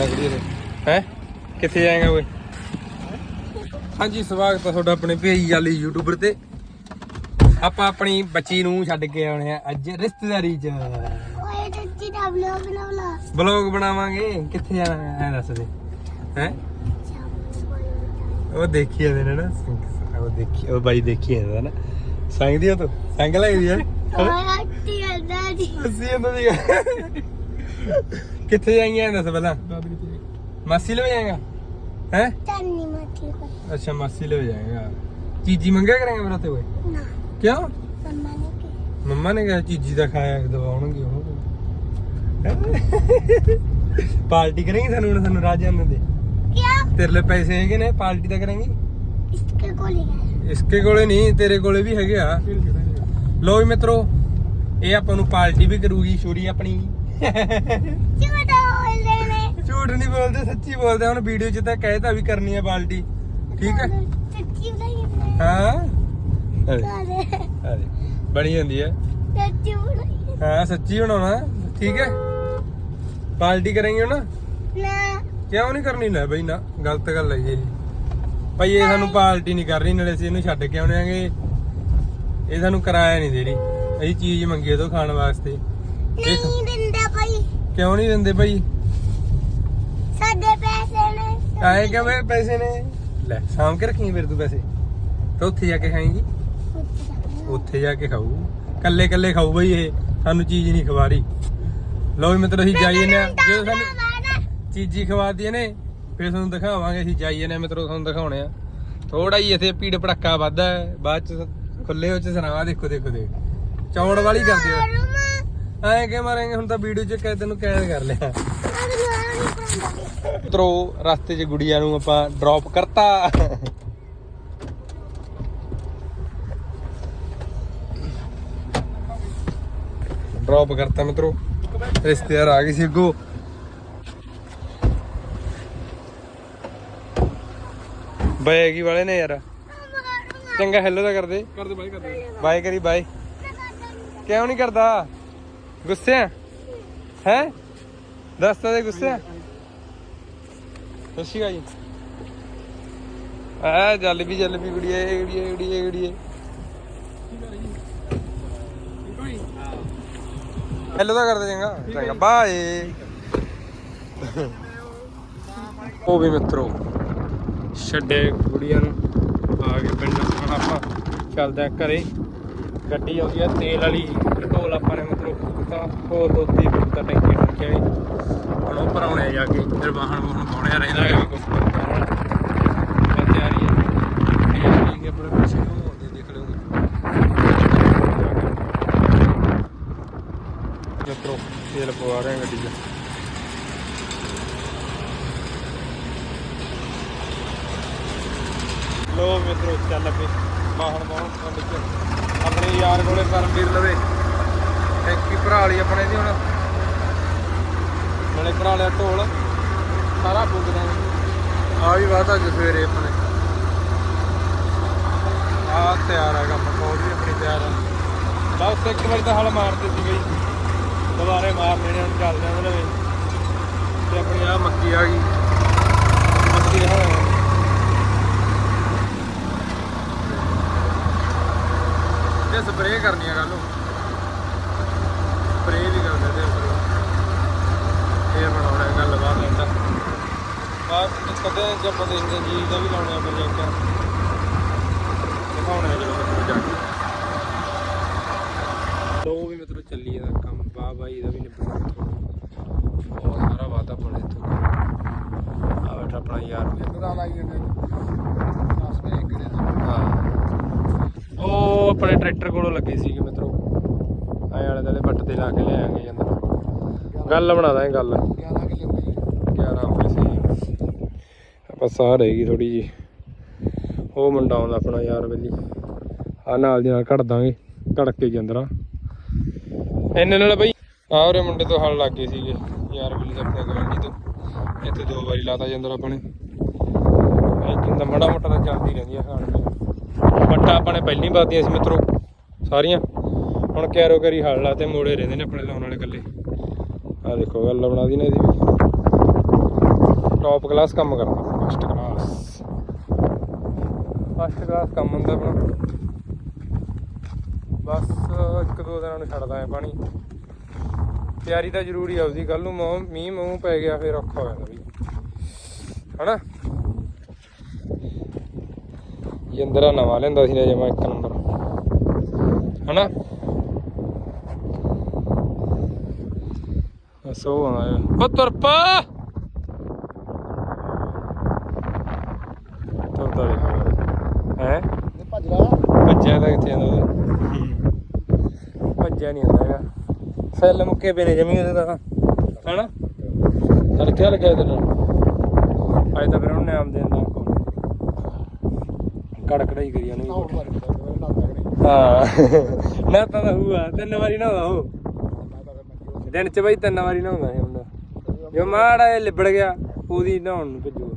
ਹੈ? ਕਿੱਥੇ ਜਾਏਗਾ ਓਏ? ਹਾਂਜੀ ਸਵਾਗਤ ਹੈ ਤੁਹਾਡਾ ਆਪਣੇ ਭੇਈ ਵਾਲੀ ਯੂਟਿਊਬਰ ਤੇ। ਆਪਾਂ ਆਪਣੀ ਬੱਚੀ ਨੂੰ ਛੱਡ ਕੇ ਆਉਣੇ ਆ ਅੱਜ ਰਿਸ਼ਤੇਦਾਰੀ 'ਚ। ਓਏ ਟੱਚੀ ਦਾ ਵਲੌਗ ਨਾ ਬਣਾ। ਬਲੌਗ ਬਣਾਵਾਂਗੇ। ਕਿੱਥੇ ਜਾਣਾ ਹੈ ਦੱਸ ਦੇ। ਹੈ? ਉਹ ਦੇਖੀ ਜਾਂਦੇ ਨੇ ਨਾ। ਉਹ ਦੇਖੀ ਉਹ ਬਾਈ ਦੇਖੀ ਜਾਂਦਾ ਨਾ। ਸੰਗਦੀ ਉਹ ਤੋਂ? ਸੰਗ ਲੱਗਦੀ ਹੈ ਓਏ ਅੱਟੀ ਅੱਡਾ ਜੀ ਅਸੀਂ ਇਹਨਾਂ ਦੀ ਕਿੱਥੇ ਜਾਈਆਂ ਦੱਸ ਪਹਿਲਾਂ? ਦਾਦੀ ਮਾਸੀ ਲਵੇ ਜਾਏਗਾ? ਹੈ? ਤੰਨੀ ਮਾਤੀ ਅੱਛਾ ਮਾਸੀ ਲਵੇ ਜਾਏਗਾ। ਚੀਜੀ ਮੰਗਿਆ ਕਰਾਂਗੇ ਮੇਰਾ ਤੇ ਓਏ ਨਾ। ਕਿਉਂ? ਮੰਮਾ ਨੇ ਕਿਹਾ। ਚੀਜੀ ਦਾ ਖਾਇਆ ਦਵਾਉਣਗੇ ਉਹ। ਪਾਰਟੀ ਕਰਾਂਗੇ ਸਾਨੂੰ ਹੁਣ ਸਾਨੂੰ ਰਾਜ ਦੇ? ਕਿਉਂ ਤੇਰੇ ਲਈ ਪੈਸੇ ਹੈਗੇ ਨੇ ਪਾਰਟੀ ਦਾ ਕਰਾਂਗੇ? ਇਸਕੇ ਕੋਲੇ ਇਸਕੇ ਕੋਲੇ ਨਹੀਂ ਤੇਰੇ ਕੋਲੇ ਵੀ ਹੈਗੇ ਆ। ਲੋ ਮਿੱਤਰੋ ਇਹ ਆਪਾਂ ਨੂੰ ਪਾਰਟੀ ਵੀ ਕਰੂਗੀ ਛੋਰੀ ਆਪਣੀ। ਝੂਠ ਬੋਲਦੇ ਨਹੀਂ ਬੋਲਦੇ ਸੱਚੀ ਬੋਲਦੇ ਹੁਣ ਵੀਡੀਓ 'ਚ ਤਾਂ ਕਹਿਤਾ ਵੀ ਕਰਨੀ ਹੈ ਬਾਲਟੀ। ਠੀਕ ਹੈ ਸੱਚੀ ਬਣਾਈ ਹਾਂ? ਅਰੇ ਬਣੀ ਜਾਂਦੀ ਹੈ ਸੱਚੀ ਬਣਾਈ ਹਾਂ ਸੱਚੀ ਬਣਾਉਣਾ। ਠੀਕ ਹੈ ਬਾਲਟੀ ਕਰਾਂਗੇ ਨਾ ਨਾ। ਕਿਉਂ ਨਹੀਂ ਕਰਨੀ? ਨਾ ਬਈ ਨਾ ਗਲਤ ਗੱਲ ਹੈ ਇਹ। ਭਾਈ ਇਹ ਸਾਨੂੰ ਪਾਲਟੀ ਨਹੀਂ ਕਰਨੀ ਨਾਲੇ ਅਸੀਂ ਇਹਨੂੰ ਛੱਡ ਕੇ ਆਉਣੇ ਆਉਣਾਂਗੇ ਇਹ ਸਾਨੂੰ ਕਿਰਾਇਆ ਨਹੀਂ ਦੇ ਰਹੀ ਅਸੀਂ ਚੀਜ਼ ਮੰਗੀ ਤੋਂ ਖਾਣ ਵਾਸਤੇ। ਇਹ ਕਿਉਂ ਨਹੀਂ ਦਿੰਦੇ ਭਾਈ? ਸਾਡੇ ਪੈਸੇ ਨੇ। ਆਏ ਕਿਵੇਂ ਪੈਸੇ ਨੇ? ਲੈ ਸਾਮ ਕੇ ਰੱਖੀ ਫਿਰ ਤੂੰ ਪੈਸੇ। ਤਾਂ ਉੱਥੇ ਜਾ ਕੇ ਖਾਏਂਗੀ। ਉੱਥੇ ਜਾ ਕੇ ਖਾਊ। ਕੱਲੇ ਕੱਲੇ ਖਾਊ ਬਈ ਇਹ। ਸਾਨੂੰ ਚੀਜ਼ ਨਹੀਂ ਖਵਾਰੀ। ਲਓ ਵੀ ਮਿੱਤਰੋ ਅਸੀਂ ਜਾਈਏ ਨਾ। ਜਦੋਂ ਸਾਨੂੰ ਚੀਜ਼ੀ ਖਵਾਤੀ ਨੇ ਫਿਰ ਤੁਹਾਨੂੰ ਦਿਖਾਵਾਂਗੇ ਅਸੀਂ ਜਾਈਏ ਨੇ ਮਿੱਤਰੋ ਤੁਹਾਨੂੰ ਦਿਖਾਉਣੇ ਆ। ਥੋੜਾ ਹੀ ਇਥੇ ਪੀੜ ਪੜਾਕਾ ਵੱਧਾ ਬਾਅਦ ਚ ਖੁੱਲੇ ਵਿੱਚ ਸਰਾਵਾ ਦੇਖੋ ਦੇਖੋ ਦੇ ਚੌੜ ਵਾਲੀ ਕਰਦੇ ਹੋ ਐਂ ਕਿ ਮਾਰਾਂਗੇ? ਹੁਣ ਤਾਂ ਵੀਡੀਓ ਚ ਕਹਿ ਤੈਨੂੰ ਕੈਦ ਕਰ ਲਿਆ। ਮਿੱਤਰੋ ਰਸਤੇ 'ਚ ਗੁੜੀਆ ਨੂੰ ਆਪਾਂ ਡ੍ਰੌਪ ਕਰਤਾ। ਡ੍ਰੌਪ ਕਰਤਾ ਮਿੱਤਰੋ। ਰਿਸ਼ਤੇਦਾਰ ਆ ਗਏ ਸੀ ਅੱਗੋਂ। ਬੈਗੀ ਵਾਲੇ ਨੇ ਯਾਰ। ਚੰਗਾ ਹੈਲੋ ਤਾਂ ਕਰਦੇ। ਕਰਦੇ ਬਾਈ ਕਰਦੇ। ਬਾਈ ਕਰੀ ਬਾਈ। ਕਿਉਂ ਨਹੀਂ ਕਰਦਾ? ਗੁੱਸੇ ਆ? ਹੈ? ਦੱਸ ਤਾਂ ਦੇ ਗੁੱਸੇ ਆ? ਸੱਚੀ ਜੀ। ਆ ਜਲ ਵੀ ਜਲ ਵੀ ਗੁੜੀਏ ਗੁੜੀਏ ਗੁੜੀਏ ਗੁੜੀਏ। ਹੈਲੋ ਤਾਂ ਕਰਦੇ ਚੰਗਾ। ਚੰਗਾ ਬਾਏ ਉਹ ਵੀ ਮਿੱਤਰੋ ਛੱਡੇ ਗੁੜੀਆਂ ਨੂੰ। ਆ ਗਏ ਪਿੰਡ ਆਪਾਂ ਚੱਲਦੇ ਆ ਘਰੇ। ਗੱਡੀ ਆਉਂਦੀ ਆ, ਤੇਲ ਵਾਲੀ ਢੋਲ ਆਪਾਂ ਨੇ ਮਤਲਬ ਤਾਂ ਹੋਰ ਦੋਤੀ ਤਾਂ ਟੈਂਕੀ ਟੁੱਕਿਆ ਹੀ ਹੁਣ ਉਹ ਭਰਾਉਣੇ ਜਾ ਕੇ ਫਿਰ ਵਾਹਣ ਵਾਹਣ ਪਾਉਣਿਆ ਰਹਿੰਦਾ ਹੈ ਕੁਝ ਤਿਆਰੀ ਹੈ ਇਹ ਠੀਕ ਹੈ ਆਪਣੇ ਪਿੱਛੇ ਨੂੰ ਆਉਂਦੇ ਦੇਖ ਲਿਓ। ਮਿੱਤਰੋ ਤੇਲ ਪਵਾ ਰਹੇ ਗੱਡੀ 'ਚ। ਲੋ ਮਿੱਤਰੋ, ਚੱਲ ਪਏ ਬਾਹਣ ਬਾਹਣ ਪਿੰਡ ਚ। ਆਪਣੇ ਯਾਰ ਕੋਲੇ ਕਰਮਵੀਰ ਲਵੇ ਟੈਂਕੀ ਭਰਾ ਲਈ ਆਪਣੇ ਦੀ ਹੁਣ। ਨਾਲੇ ਭਰਾ ਲਿਆ ਢੋਲ। ਸਾਰਾ ਬੁੱਕਦਾ ਆ ਵੀ ਵਾਤਾ ਅੱਜ ਸਵੇਰੇ ਆਪਣੇ। ਆ ਤਿਆਰ ਆ ਕੰਮ ਬਹੁਤ ਵੀ ਆਪਣੀ ਤਿਆਰ ਆ। ਬਸ ਇੱਕ ਵਾਰੀ ਤਾਂ ਹਲ ਮਾਰਦੇ ਸੀ ਬਈ। ਦੁਬਾਰੇ ਮਾਰਨੇ ਨੇ ਹੁਣ ਚੱਲਦੇ ਆਂ ਲਵੇ ਤੇ ਆਪਣੀ ਆ ਮੱਕੀ ਆ ਗਈ। ਮੱਕੀ ਹਾਂ ਸਪਰੇਅ ਕਰਨੀ ਆ ਕੱਲ ਨੂੰ। ਸਪਰੇਅ ਵੀ ਕਰਦੇ ਤੇ ਉੱਪਰ। ਇਹ ਬਣਾਉਣਾ ਹੈ ਗੱਲਬਾਤ ਲੈਂਦਾ। ਬਾਅਦ ਕਦੇ ਜਦ ਦੇਖਦੇ ਜੀ ਦਾ ਵੀ ਲਾਉਣਾ ਪ੍ਰੋਜੈਕਟ ਦਿਖਾਉਣਾ ਜਦੋਂ ਮੈਨੂੰ ਜਾ ਕੇ। ਦੋ ਵੀ ਮਤਲਬ ਚੱਲੀ ਇਹਦਾ ਕੰਮ। ਬਾ ਬਾਈ ਦਾ ਵੀ ਨਿਬੜਿਆ ਬਹੁਤ ਸਾਰਾ ਵਾਦਾ ਬਣੇ ਇੱਥੋਂ। ਆ ਬੈਠਾ ਆਪਣਾ ਯਾਰ। ਪਤਾ ਲੱਗ ਜਾਂਦਾ ਦਸ ਵਜੇ ਇੱਕ ਦਿਨ ਹਾਂ ਉਹ ਆਪਣੇ ਟਰੈਕਟਰ ਕੋਲੋਂ ਲੱਗੇ ਸੀਗੇ ਮਿੱਤਰੋ। ਆਏ ਵਾਲੇ ਵਾਲੇ ਬੱਟ ਤੇ ਲਾ ਕੇ ਲੈ ਆਂਗੇ ਜਾਂਦਾ ਗੱਲ ਬਣਾ ਦਾਂਗੇ ਗੱਲ। 11 ਕਿਲੋ ਹੋ ਗਈ 11 ਪੈਸੇ ਆਪਾਂ ਸਾਹ ਰਹੇਗੀ ਥੋੜੀ ਜੀ ਉਹ ਮੁੰਡਾ ਆਉਂਦਾ ਆਪਣਾ ਯਾਰ ਬੇਲੀ। ਆ ਨਾਲ ਦੀ ਨਾਲ ਘੜ ਦਾਂਗੇ ਘੜ ਕੇ ਜੰਦਰਾ ਇੰਨੇ ਨਾਲ ਬਈ। ਆ ਉਹਰੇ ਮੁੰਡੇ ਤੋਂ ਹਲ ਲੱਗ ਗਏ ਸੀਗੇ। ਯਾਰ ਬੇਲੀ ਦਾ ਆਪਣੇ ਗਵਾਂਢੀ ਤੋਂ। ਇੱਥੇ ਦੋ ਵਾਰੀ ਲਾਤਾ ਜੰਦਰਾ ਆਪਣੇ। ਬਾਈਕਿੰਗ ਦਾ ਮੜਾ ਮੋਟਾ ਤਾਂ ਚੱਲਦੀ ਰਹਿੰਦੀ ਆ ਪੀਣ। ਬੱਟਾ ਆਪਾਂ ਨੇ ਪਹਿਲੀ ਬਾਦੀਆਂ ਸੀ ਮਿੱਤਰੋ, ਸਾਰੀਆਂ। ਹੁਣ ਕੈਰੋ ਕਰੀ ਹਲ ਲਾ ਤੇ ਮੋੜੇ ਰਹਿੰਦੇ ਨੇ ਆਪਣੇ ਲਾਉਣ ਵਾਲੇ ਕੱਲੇ ਆ ਦੇਖੋ, ਗੱਲ ਬਣਾ ਦੀ ਨਾ ਇਹਦੀ ਵੀ। ਟੌਪ ਕਲਾਸ ਕੰਮ ਕਰਦਾ ਫਸਟ ਕਲਾਸ ਫਸਟ ਕਲਾਸ ਕੰਮ ਹੁੰਦਾ ਆਪਣਾ। ਬਸ ਇੱਕ ਦੋ ਦਿਨਾਂ ਨੂੰ ਛੱਡਦਾ ਹੈ ਪਾਣੀ। ਤਿਆਰੀ ਤਾਂ ਜ਼ਰੂਰੀ ਆ ਉਹਦੀ। ਕੱਲ ਨੂੰ ਮੌ- ਮੀਂਹ ਮੂੰਹ ਪੈ ਗਿਆ, ਫਿਰ ਔਖਾ ਹੋ ਜਾਂਦਾ ਵੀ। ਹਨਾ? ਯੰਦਰਾ ਨਵਾਂ ਲੈਂਦਾ ਸੀ ਨਾ ਜਮਾ ਇੱਕ ਨੰਬਰ। ਹਨਾ? ਸੋ ਆਇਆ। ਉਹ ਤੁਰ ਪਾ ਤੁਰਦਾ ਦੇਖ ਹੈ? ਇਹ ਭੱਜ ਲਾ ਭੱਜਿਆ ਤਾਂ ਕਿੱਥੇ ਜਾਂਦਾ ਭੱਜਿਆ ਨਹੀਂ ਆਉਂਦਾ ਹੈਗਾ। ਸੈੱਲ ਮੁੱਕੇ ਪਏ ਨੇ ਜਮੀ ਉਹਦੇ ਤਾਂ। ਹਨਾ? ਤੜਕੇ ਲੱਗਿਆ ਇਹਦੇ ਨਾਲ ਅੱਜ ਤਾਂ ਫਿਰ ਉਹਨੇ ਆਮ ਦੇਣ ਦਾ ਕੜਕੜਾਈ ਕਰੀ ਉਹਨੇ ਆਉਟ ਮਾਰ ਕੇ ਮੇਰੇ ਨਾਲ ਤੱਕ ਨਹੀਂ ਹਾਂ। ਨਾ ਤਾਂ ਹੂਆ ਤਿੰਨ ਵਾਰੀ ਨਹਾਉਂਦਾ ਉਹ। ਮੈਂ ਤਾਂ ਮੈਂ ਕਿਉਂ ਦਿਨ ਚ ਬਈ ਤਿੰਨ ਵਾਰੀ ਨਹਾਉਂਦਾ ਇਹ ਮੁੰਡਾ। ਜੋ ਮਾੜਾ ਜਿਹਾ ਲਿਬੜ ਗਿਆ ਉਹਦੀ ਨਹਾਉਣ ਨੂੰ ਭੇਜੂ।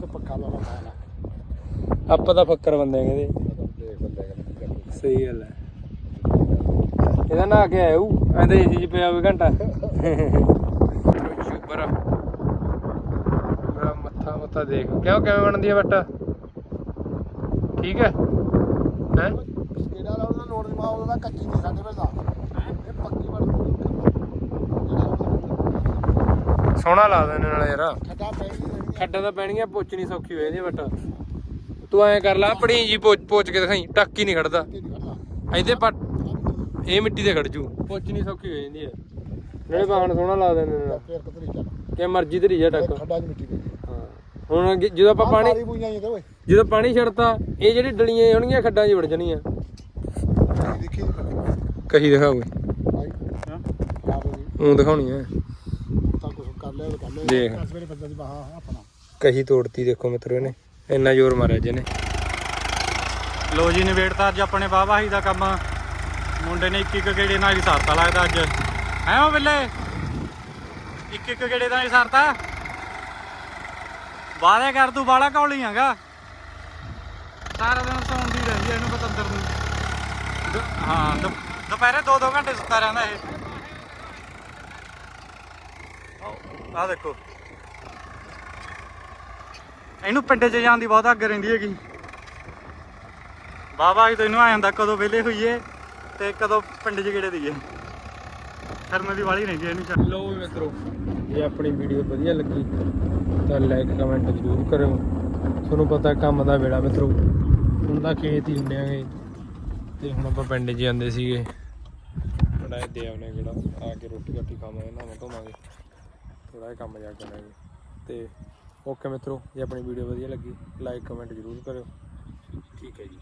ਤੇ ਪੱਖਾ ਲਾ ਲਾ ਲਾ ਆਪਾਂ ਤਾਂ ਫੱਕਰ ਬੰਦੇ ਆ ਕਹਿੰਦੇ ਦੇਖ ਬੰਦੇ ਕਹਿੰਦੇ ਸਹੀ ਗੱਲ ਹੈ। ਇਹਦਾ ਨਾ ਕੇ ਆਇਆ ਉਹ ਐਂ ਤਾਂ ਏਸੀ ਚ ਪਿਆ ਹੋਵੇ ਘੰਟਾ। ਮੇਰਾ ਮੱਥਾ ਮੱਥਾ ਦੇਖ। ਕਿਉਂ ਕਿਵੇਂ ਬਣਦੀ ਹੈ ਬੱਟਾ ਠੀਕ ਹੈ? ਹੈ? ਕਿਹੜਾ ਲਾ ਉਹਦਾ ਲੋਡ ਦੀ ਮਾਂ ਉਹਦਾ ਕੱਚੀ ਨਹੀਂ ਸਾਡੇ ਵੇਲੇ ਦਾ ਇਹ ਪੱਕੀ ਬਣ ਸੋਹਣਾ ਲੱਗਦਾ ਇਹਨਾਂ ਨਾਲ ਯਾਰ। ਖੱਡਾ ਪੈ ਗਈ ਖੱਡਾਂ ਤਾਂ ਪੈਣਗੀਆਂ ਪੁੱਛ ਨਹੀਂ ਸੌਖੀ ਹੋਏ ਇਹਦੀ ਬੱਟਾ ਤੂੰ ਐਂ ਕਰ ਲਾ ਪੜੀ ਜੀ ਪੋਚ ਕੇ ਦਿਖਾਈ ਟੱਕ ਹੀ ਨਹੀਂ ਖੜਦਾ। ਇਹਦੇ ਪੱਟ ਇਹ ਮਿੱਟੀ ਤੇ ਖੜ ਜੂ। ਪੁੱਛ ਨਹੀਂ ਸੌਖੀ ਹੋ ਜਾਂਦੀ ਹੈ ਜਿਹੜੇ ਬਾਹਣ ਸੋਹਣਾ ਲੱਗਦਾ ਇਹਨਾਂ ਨਾਲ ਫੇਰ ਕਿਤਰੀ ਚੱਲ। ਕਿ ਮਰਜ਼ੀ ਤੇ ਜਾ ਟੱਕ। ਖੱਡਾ ਦੀ ਮਿੱਟੀ ਹੁਣ ਅੱਗੇ ਜਦੋਂ ਆਪਾਂ ਪਾਣੀ ਪਾਣੀ ਬੂਈਆਂ ਹੀ ਤੇ ਓਏ। ਜਦੋਂ ਪਾਣੀ ਛੱਡਤਾ ਇਹ ਜਿਹੜੀ ਡਲੀਆਂ ਹੋਣਗੀਆਂ ਖੱਡਾਂ 'ਚ ਵੜ ਜਾਣੀਆਂ। ਦੇਖੀ ਕਹੀ ਭਾਈ ਹਾਂ। ਉਹ ਦਿਖਾਉਣੀ ਹੈ ਤਾਂ ਕੁਝ ਕਰ ਲਿਆ ਤਾਂ ਕਰ ਲਿਆ। ਦੇਖ। ਦਸ ਵੇਲੇ ਬੰਦੇ ਦੀ ਬਾਹਾਂ ਆਪਣਾ ਕਹੀ ਤੋੜਤੀ ਦੇਖੋ ਮਿੱਤਰੋ ਇਹਨੇ। ਇੰਨਾ ਜ਼ੋਰ ਮਾਰਿਆ ਜਿਹਨੇ ਲੋ ਜੀ ਨਿਬੇੜਤਾ ਅੱਜ ਆਪਣੇ ਵਾਹਵਾਹੀ ਦਾ ਕੰਮ। ਮੁੰਡੇ ਨੇ ਇੱਕ ਇੱਕ ਗੇੜੇ ਨਾਲ ਹੀ ਸਾਰਤਾ ਲੱਗਦਾ ਅੱਜ। ਉਹ ਬਿੱਲੇ? ਇੱਕ ਇੱਕ ਗੇੜੇ ਨਾਲ ਹੀ ਸਾਰਤਾ? ਵਾਦੇ ਕਰ ਤੂੰ ਬਾਲਾ ਕੌਲੀਆਂਗਾ ਸਾਰਾ ਦਿਨ ਸੌਂਦੀ ਰਹਿੰਦੀ ਇਹਨੂੰ ਪਤੰਦਰ ਨੂੰ। ਹਾਂ ਦੁਪਹਿਰੇ 2-2 ਘੰਟੇ ਸੁੱਤਾ ਰਹਿੰਦਾ ਇਹ। ਆਹ ਦੇਖੋ। ਇਹਨੂੰ ਪਿੰਡੇ 'ਚ ਜਾਣ ਦੀ ਬਹੁਤ ਅੱਗ ਰਹਿੰਦੀ ਹੈਗੀ। ਬਾਬਾ ਜੀ, ਤੈਨੂੰ ਆ ਜਾਂਦਾ ਕਦੋਂ ਵਿਹਲੇ ਹੋਈਏ ਤੇ ਕਦੋਂ ਪਿੰਡ 'ਚ ਗੇੜੇ ਦਈਏ। ਸ਼ਰਮ ਦੀ ਵਾਲੀ ਨਹੀਂ ਇਹਨੂੰ ਸ਼ਰਮ। ਲੋ ਵੀ ਮਿੱਤਰੋ, ਜੇ ਆਪਣੀ ਵੀਡੀਓ ਵਧੀਆ ਲੱਗੀ, ਤਾਂ ਲਾਈਕ ਕਮੈਂਟ ਜ਼ਰੂਰ ਕਰਿਓ। ਤੁਹਾਨੂੰ ਪਤਾ ਕੰਮ ਦਾ ਵੇਲਾ ਮਿੱਤਰੋ। ਹੁੰਦਾ ਤਾਂ ਖੇਤ ਹੀ ਹੁੰਦੇ ਆਂਗੇ। ਤੇ ਹੁਣ ਆਪਾਂ ਪਿੰਡ 'ਚ ਜਾਂਦੇ ਸੀਗੇ। ਥੋੜਾ ਜਿਹਾ ਦੇ ਆਉਣੇ ਜਿਹੜਾ, ਆ ਕੇ ਰੋਟੀ ਰਾਟੀ ਖਾਵਾਂਗੇ ਨਾ ਧੋਵਾਂਗੇ। ਥੋੜਾ ਜਿਹਾ ਕੰਮ ਜਾ ਕਰਾਂਗੇ ਤੇ ਓਕੇ ਮਿੱਤਰੋ, ਜੇ ਆਪਣੀ ਵੀਡੀਓ ਵਧੀਆ ਲੱਗੀ ਲਾਈਕ ਕਮੈਂਟ ਜ਼ਰੂਰ ਕਰਿਓ। ਠੀਕ ਹੈ ਜੀ।